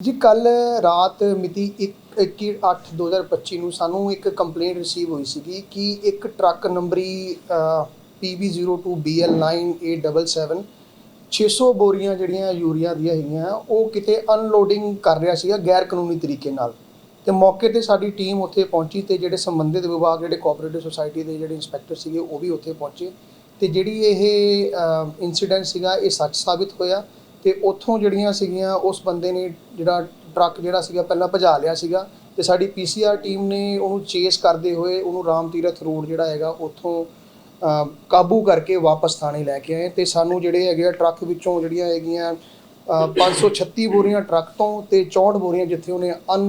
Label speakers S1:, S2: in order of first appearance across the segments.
S1: ਜੀ ਕੱਲ ਰਾਤ ਮਿਤੀ 21/8/2025 ਨੂੰ ਸਾਨੂੰ ਇੱਕ ਕੰਪਲੇਂਟ ਰਿਸੀਵ ਹੋਈ ਸੀਗੀ ਕਿ ਇੱਕ ਟਰੱਕ ਨੰਬਰੀ PB02BL9877 600 ਬੋਰੀਆਂ ਜਿਹੜੀਆਂ ਯੂਰੀਆ ਦੀਆਂ ਹੈਗੀਆਂ, ਉਹ ਕਿਤੇ ਅਨਲੋਡਿੰਗ ਕਰ ਰਿਹਾ ਸੀਗਾ ਗੈਰ ਕਾਨੂੰਨੀ ਤਰੀਕੇ ਨਾਲ। ਤੇ ਮੌਕੇ ਤੇ ਸਾਡੀ ਟੀਮ ਉੱਥੇ ਪਹੁੰਚੀ ਤੇ ਜਿਹੜੇ ਸੰਬੰਧਿਤ ਵਿਭਾਗ, ਜਿਹੜੇ ਕੋਆਪਰੇਟਿਵ ਸੁਸਾਇਟੀ ਦੇ ਜਿਹੜੇ ਇੰਸਪੈਕਟਰ ਸੀਗੇ, ਉਹ ਵੀ ਉੱਥੇ ਪਹੁੰਚੇ। ਤੇ ਜਿਹੜੀ ਇਹ ਇਨਸੀਡੈਂਟ ਸੀਗਾ, ਇਹ ਸੱਚ ਸਾਬਿਤ ਹੋਇਆ। ਤੇ ਉੱਥੋਂ ਜਿਹੜੀਆਂ ਸੀਗੀਆਂ ਉਸ ਬੰਦੇ ਨੇ ਜਿਹੜਾ ਟਰੱਕ ਜਿਹੜਾ ਸੀਗਾ ਪਹਿਲਾਂ ਭਜਾ ਲਿਆ ਸੀਗਾ ਤੇ ਸਾਡੀ ਪੀਸੀਆਰ ਟੀਮ ਨੇ ਉਹਨੂੰ ਚੇਸ ਕਰਦੇ ਹੋਏ ਉਹਨੂੰ ਰਾਮ ਤੀਰਥ ਰੋਡ ਜਿਹੜਾ ਹੈਗਾ ਉੱਥੋਂ ਕਾਬੂ ਕਰਕੇ ਵਾਪਸ ਥਾਣੇ ਲੈ ਕੇ ਆਏ ਤੇ ਸਾਨੂੰ ਜਿਹੜੇ ਹੈਗੇ ਆ ਟਰੱਕ ਵਿੱਚੋਂ ਜਿਹੜੀਆਂ ਹੈਗੀਆਂ ਅ, 536 ਬੋਰੀਆਂ ਟਰੱਕ ਤੋਂ ਤੇ 64 ਬੋਰੀਆਂ ਜਿੱਥੇ ਉਹਨੇ ਅਨ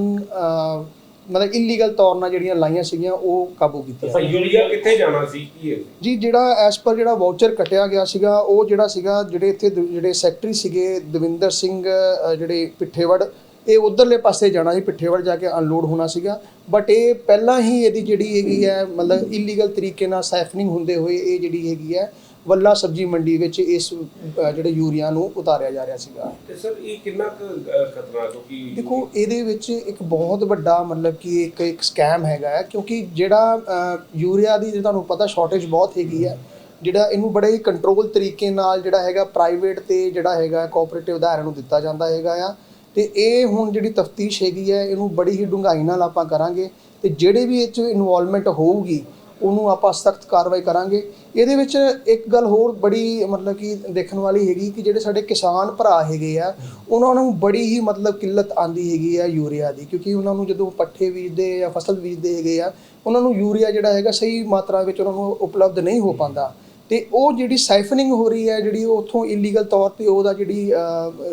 S1: ਮਤਲਬ ਇਲੀਗਲ ਤੌਰ ਨਾਲ ਜਿਹੜੀਆਂ ਲਾਈਆਂ ਸੀਗੀਆਂ ਉਹ ਕਾਬੂ ਕੀਤੀਆਂ।
S2: ਤਾਂ ਯੂਰੀਆ ਕਿੱਥੇ ਜਾਣਾ ਸੀ? ਕੀ ਹੈ?
S1: ਜੀ ਜਿਹੜਾ ਐਸ ਪਰ ਜਿਹੜਾ ਵਾਊਚਰ ਕੱਟਿਆ ਗਿਆ ਸੀਗਾ ਉਹ ਜਿਹੜਾ ਸੀਗਾ ਜਿਹੜੇ ਇੱਥੇ ਦ- ਜਿਹੜੇ ਸੈਕਟਰੀ ਸੀਗੇ ਦਵਿੰਦਰ ਸਿੰਘ ਅ, ਜਿਹੜੇ ਪਿੱਠੇਵੜ ਇਹ ਉਧਰਲੇ ਪਾਸੇ ਜਾਣਾ ਸੀ ਪਿੱਠੇਵੜ ਜਾ ਕੇ ਅਨਲੋਡ ਹੋਣਾ ਸੀਗਾ। ਬਟ ਇਹ ਪਹਿਲਾਂ ਹੀ ਇਹਦੀ ਜਿਹੜੀ ਹੈਗੀ ਹੈ ਮਤਲਬ ਇਲੀਗਲ ਤਰੀਕੇ ਨਾਲ ਸਾਈਫਨਿੰਗ ਹੁੰਦੇ ਹੋਏ ਇਹ ਜਿਹੜੀ ਹੈਗੀ ਹੈ ਵੱਲਾ ਸਬਜੀ ਮੰਡੀ ਵਿੱਚ ਇਸ ਅ, ਜਿਹੜੇ ਯੂਰੀਆ ਨੂੰ ਉਤਾਰਿਆ ਜਾ ਰਿਹਾ ਸੀਗਾ।
S2: ਤੇ ਸਰ ਇਹ ਕਿੰਨਾ ਕੁ ਖਤਰਨਾਕ ਕਿਉਂਕਿ
S1: ਦੇਖੋ ਇਹਦੇ ਵਿੱਚ ਇੱਕ ਬਹੁਤ ਵੱਡਾ ਮਤਲਬ ਕਿ ਇੱਕ ਇੱਕ ਸਕੈਮ ਹੈਗਾ ਹੈ ਕਿਉਂਕਿ ਜਿਹੜਾ ਅ, ਯੂਰੀਆ ਦੀ ਜੇ ਤੁਹਾਨੂੰ ਪਤਾ ਸ਼ਾਰਟੇਜ ਬਹੁਤ ਹੈਗੀ ਹੈ ਜਿਹੜਾ ਇਹਨੂੰ ਬੜੇ ਹੀ ਕੰਟਰੋਲ ਤਰੀਕੇ ਨਾਲ ਜਿਹੜਾ ਹੈਗਾ ਪ੍ਰਾਈਵੇਟ ਤੇ ਜਿਹੜਾ ਹੈਗਾ ਕੋਆਪਰੇਟਿਵ ਅਦਾਰਿਆਂ ਨੂੰ ਦਿੱਤਾ ਜਾਂਦਾ ਹੈਗਾ ਆ। ਤੇ ਇਹ ਹੁਣ ਜਿਹੜੀ ਤਫਤੀਸ਼ ਹੈਗੀ ਹੈ ਇਹਨੂੰ ਬੜੀ ਹੀ ਡੂੰਘਾਈ ਨਾਲ ਆਪਾਂ ਕਰਾਂਗੇ ਤੇ ਜਿਹੜੇ ਵੀ ਇਹ 'ਚ ਇਨਵੋਲਵਮੈਂਟ ਹੋਊਗੀ ਉਹਨੂੰ ਆਪਾਂ ਸਖਤ ਕਾਰਵਾਈ ਕਰਾਂਗੇ। ਇਹਦੇ ਵਿੱਚ ਇੱਕ ਗੱਲ ਹੋਰ ਬੜੀ ਮਤਲਬ ਕਿ ਦੇਖਣ ਵਾਲੀ ਹੈਗੀ ਕਿ ਜਿਹੜੇ ਸਾਡੇ ਕਿਸਾਨ ਭਰਾ ਹੈਗੇ ਆ, ਉਹਨਾਂ ਨੂੰ ਬੜੀ ਹੀ ਮਤਲਬ ਕਿੱਲਤ ਆਂਦੀ ਹੈਗੀ ਆ ਯੂਰੀਆ ਦੀ, ਕਿਉਂਕਿ ਉਹਨਾਂ ਨੂੰ ਜਦੋਂ ਪੱਠੇ ਬੀਜਦੇ ਜਾਂ ਫਸਲ ਬੀਜਦੇ ਹੈਗੇ ਆ, ਉਹਨਾਂ ਨੂੰ ਯੂਰੀਆ ਜਿਹੜਾ ਹੈਗਾ ਸਹੀ ਮਾਤਰਾ ਵਿੱਚ ਉਹਨਾਂ ਨੂੰ ਉਪਲਬਧ ਨਹੀਂ ਹੋ ਪਾਉਂਦਾ। ਤੇ ਉਹ ਜਿਹੜੀ ਸਾਈਫਨਿੰਗ ਹੋ ਰਹੀ ਹੈ ਜਿਹੜੀ ਉਹ ਉੱਥੋਂ ਇਲੀਗਲ ਤੌਰ ਤੇ ਉਹਦਾ ਜਿਹੜੀ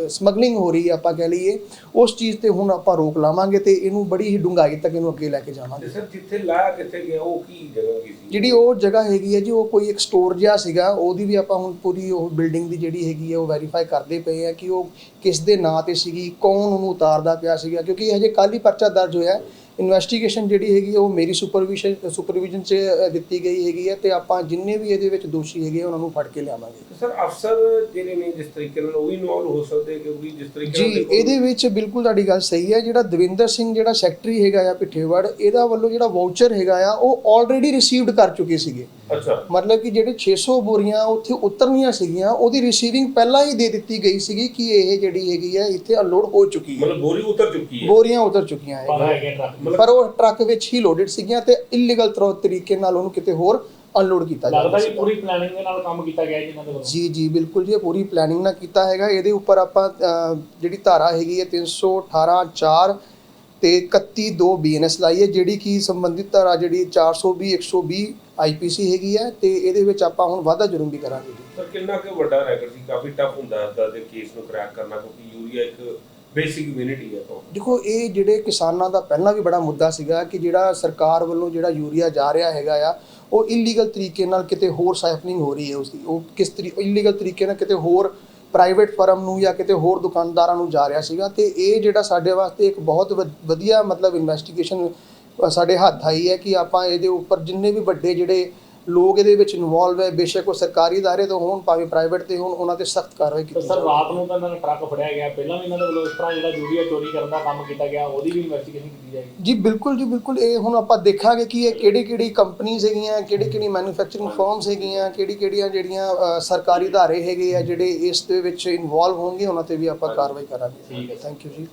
S1: ਸਮਗਲਿੰਗ ਹੋ ਰਹੀ ਹੈ ਆਪਾਂ ਕਹਿ ਲਈਏ ਉਸ ਚੀਜ਼ ਤੇ ਹੁਣ ਆਪਾਂ ਰੋਕ ਲਾਵਾਂਗੇ ਤੇ ਇਹਨੂੰ ਬੜੀ ਹੀ ਡੂੰਘਾਈ ਤੱਕ ਇਹਨੂੰ ਅੱਗੇ ਲੈ ਕੇ ਜਾਵਾਂਗੇ।
S2: ਸਰ ਜਿੱਥੇ ਲਾਇਆ ਕਿੱਥੇ ਗਿਆ ਉਹ ਕੀ ਜਗ੍ਹਾ ਸੀ?
S1: ਜਿਹੜੀ ਉਹ ਜਗ੍ਹਾ ਹੈਗੀ ਹੈ ਜੀ ਉਹ ਕੋਈ ਇੱਕ ਸਟੋਰ ਜਿਹਾ ਸੀਗਾ ਉਹਦੀ ਵੀ ਆਪਾਂ ਹੁਣ ਪੂਰੀ ਉਹ ਬਿਲਡਿੰਗ ਦੀ ਜਿਹੜੀ ਹੈਗੀ ਹੈ ਉਹ ਵੈਰੀਫਾਈ ਕਰਦੇ ਪਏ ਆ ਕਿ ਉਹ ਕਿਸ ਦੇ ਨਾਂ ਤੇ ਸੀਗੀ ਕੌਣ ਉਹਨੂੰ ਉਤਾਰਦਾ ਪਿਆ ਸੀਗਾ ਕਿਉਂਕਿ ਹਜੇ ਕੱਲ੍ਹ ਹੀ ਪਰਚਾ ਦਰਜ ਹੋਇਆ। ਇਨਵੈਸਟੀਗੇਸ਼ਨ ਜਿਹੜੀ ਹੈਗੀ ਉਹ ਮੇਰੀ ਸੁਪਰਵਿਜ਼ਨ ਸੁਪਰਵਿਜ਼ਨ 'ਚ ਦਿੱਤੀ ਗਈ ਹੈਗੀ ਹੈ ਤੇ ਆਪਾਂ ਜਿੰਨੇ ਵੀ ਇਹਦੇ ਵਿੱਚ ਦੋਸ਼ੀ ਹੈਗੇ ਉਹਨਾਂ ਨੂੰ ਫੜ ਕੇ ਲਿਆਵਾਂਗੇ।
S2: ਸਰ ਅਫਸਰ ਜਿਹੜੇ ਨੇ ਜਿਸ ਤਰੀਕੇ ਨਾਲ ਉਹ ਵੀ ਇਨਵੋਲਵ ਹੋ ਸਕਦੇ ਕਿਉਂਕਿ ਜਿਸ ਤਰੀਕੇ ਨਾਲ
S1: ਜੀ ਇਹਦੇ ਵਿੱਚ ਬਿਲਕੁਲ ਤੁਹਾਡੀ ਗੱਲ ਸਹੀ ਹੈ ਜਿਹੜਾ ਦਵਿੰਦਰ ਸਿੰਘ ਜਿਹੜਾ ਸੈਕਟਰੀ ਹੈਗਾ ਆ ਪਿੱਠੇਵੜ ਇਹਦਾ ਵੱਲੋਂ ਜਿਹੜਾ ਵਾਊਚਰ ਹੈਗਾ ਆ ਉਹ ਆਲਰੇਡੀ ਰਿਸੀਵਡ ਕਰ ਚੁੱਕੇ ਸੀਗੇ।
S2: ਅੱਛਾ।
S1: ਮਤਲਬ ਕਿ ਜਿਹੜੇ 600 ਬੋਰੀਆਂ ਉੱਥੇ ਉਤਰਨੀਆਂ ਸੀਗੀਆਂ ਉਹਦੀ ਰਿਸੀਵਿੰਗ ਪਹਿਲਾਂ ਹੀ ਦੇ ਦਿੱਤੀ ਗਈ ਸੀਗੀ ਕਿ ਇਹ ਜਿਹੜੀ ਹੈਗੀ ਹੈ ਇੱਥੇ ਅਨਲੋਡ ਹੋ ਚੁੱਕੀ ਹੈ।
S2: ਮਤਲਬ ਬੋਰੀ ਉਤਰ ਚੁੱਕੀ ਹੈ।
S1: ਬੋਰੀਆਂ ਉਤਰ ਚੁੱਕੀਆਂ ਹੈ ਪਰ ਉਹ ਟਰੱਕ ਵਿੱਚ ਹੀ ਲੋਡਡ ਸੀਗੀਆਂ ਤੇ ਇਲੀਗਲ ਤਰੀਕੇ ਨਾਲ ਉਹਨੂੰ ਕਿਤੇ ਹੋਰ ਅਨਲੋਡ ਕੀਤਾ ਜਾ
S3: ਲੱਗਦਾ
S1: ਰਿਹਾ
S3: ਜੀ
S1: ਸੀ
S3: ਪੂਰੀ ਪਲੈਨਿੰਗ ਦੇ ਨਾਲ ਕੰਮ ਕੀਤਾ ਗਿਆ ਜੀ ਇਹਨਾਂ ਦੇ ਵੱਲੋਂ।
S1: ਜੀ ਜੀ ਬਿਲਕੁਲ ਜੀ ਇਹ ਪੂਰੀ ਪਲੈਨਿੰਗ ਨਾਲ ਕੀਤਾ ਹੈਗਾ। ਇਹਦੇ ਉੱਪਰ ਆਪਾਂ ਅ, ਜਿਹੜੀ ਧਾਰਾ ਹੈਗੀ ਹੈ 318 4 ਤੇ 31 2 ਬੀਐਨਐਸ ਲਾਈ ਹੈ ਜਿਹੜੀ ਕਿ ਸੰਬੰਧਿਤ ਧਾਰਾ ਜਿਹੜੀ 420 120 ਆਈਪੀਸੀ ਹੈਗੀ ਹੈ ਤੇ ਇਹਦੇ ਵਿੱਚ ਆਪਾਂ ਹੁਣ ਵਾਧਾ ਜੁਰਮ ਵੀ ਕਰਾਂਗੇ ਜੀ।
S2: ਸਰ ਕਿੰਨਾ ਕੁ ਵੱਡਾ ਰੈਕਟ ਸੀ? ਕਾਫੀ ਟਫ ਹੁੰਦਾ ਹੈ ਦਾ ਦੇ ਕੇਸ ਨੂੰ ਕ੍ਰੈਕ ਕਰਨਾ ਕਿਉਂਕਿ ਯੂਰੀਆ ਇੱਕ ਬੇਸਿਕ ਇਮਿਊਨਿਟੀ ਹੈ ਤੋਂ।
S1: ਦੇਖੋ ਇਹ ਜਿਹੜੇ ਕਿਸਾਨਾਂ ਦਾ ਪਹਿਲਾਂ ਵੀ ਬੜਾ ਮੁੱਦਾ ਸੀਗਾ ਕਿ ਜਿਹੜਾ ਸਰਕਾਰ ਵੱਲੋਂ ਜਿਹੜਾ ਯੂਰੀਆ ਜਾ ਰਿਹਾ ਹੈਗਾ ਆ ਉਹ ਇਲੀਗਲ ਤਰੀਕੇ ਨਾਲ ਕਿਤੇ ਹੋਰ ਸਾਈਫਨਿੰਗ ਹੋ ਰਹੀ ਹੈ ਉਸਦੀ। ਉਹ ਕਿਸ ਤਰੀਕੇ ਇਲੀਗਲ ਤਰੀਕੇ ਨਾਲ ਕਿਤੇ ਹੋਰ ਪ੍ਰਾਈਵੇਟ ਫਰਮ ਨੂੰ ਜਾਂ ਕਿਤੇ ਹੋਰ ਦੁਕਾਨਦਾਰਾਂ ਨੂੰ ਜਾ ਰਿਹਾ ਸੀਗਾ ਤੇ ਇਹ ਜਿਹੜਾ ਸਾਡੇ ਵਾਸਤੇ ਇੱਕ ਬਹੁਤ ਵਧ- ਵਧੀਆ ਮਤਲਬ ਇਨਵੈਸਟੀਗੇਸ਼ਨ ਸਾਡੇ ਹੱਥ ਆਈ ਹੈ ਕਿ ਆਪਾਂ ਇਹਦੇ ਉੱਪਰ ਜਿੰਨੇ ਵੀ ਵੱਡੇ ਜਿਹੜੇ ਲੋਕ ਇਹਦੇ ਵਿੱਚ ਇਨਵੋਲਵ ਹੈ ਬੇਸ਼ੱਕ ਉਹ ਸਰਕਾਰੀ ਦਾਇਰੇ ਤੋਂ ਹੋਣ ਭਾਵੇਂ ਪ੍ਰਾਈਵੇਟ ਤੇ ਹੋਣ ਉਹਨਾਂ ਤੇ ਸਖਤ ਕਾਰਵਾਈ ਕੀਤੀ
S3: ਸਰ ਰਾਤ ਨੂੰ ਤਾਂ ਇਹਨਾਂ ਨੇ ਟਰੱਕ ਫੜਿਆ ਗਿਆ। ਪਹਿਲਾਂ ਵੀ ਇਹਨਾਂ ਦੇ ਵੱਲੋਂ ਇਸ ਤਰ੍ਹਾਂ ਜਿਹੜਾ ਜੂਰੀਆ ਚੋਰੀ ਕਰਨ ਦਾ ਕੰਮ ਕੀਤਾ ਗਿਆ ਉਹਦੀ ਵੀ ਇਨਵੈਸਟੀਗੇਸ਼ਨ ਕੀਤੀ ਜਾਏਗੀ।
S1: ਜੀ ਬਿਲਕੁਲ ਜੀ ਬਿਲਕੁਲ। ਇਹ ਹੁਣ ਆਪਾਂ ਦੇਖਾਂਗੇ ਕਿ ਇਹ ਕਿਹੜੀ ਕਿਹੜੀ ਕੰਪਨੀਆਂ ਹੈਗੀਆਂ ਕਿਹੜੀ ਕਿਹੜੀ ਮੈਨੂਫੈਕਚਰਿੰਗ ਫਰਮਸ ਹੈਗੀਆਂ ਕਿਹੜੀ ਕਿਹੜੀਆਂ ਜਿਹੜੀਆਂ ਸਰਕਾਰੀ ਅਦਾਰੇ ਹੈਗੇ ਆ ਜਿਹੜੇ ਇਸ ਦੇ ਵਿੱਚ ਇਨਵੋਲਵ ਹੋਣਗੇ ਉਹਨਾਂ ਤੇ ਵੀ ਆਪਾਂ ਕਾਰਵਾਈ ਕਰਾਂਗੇ। ਥੈਂਕ ਯੂ ਜੀ।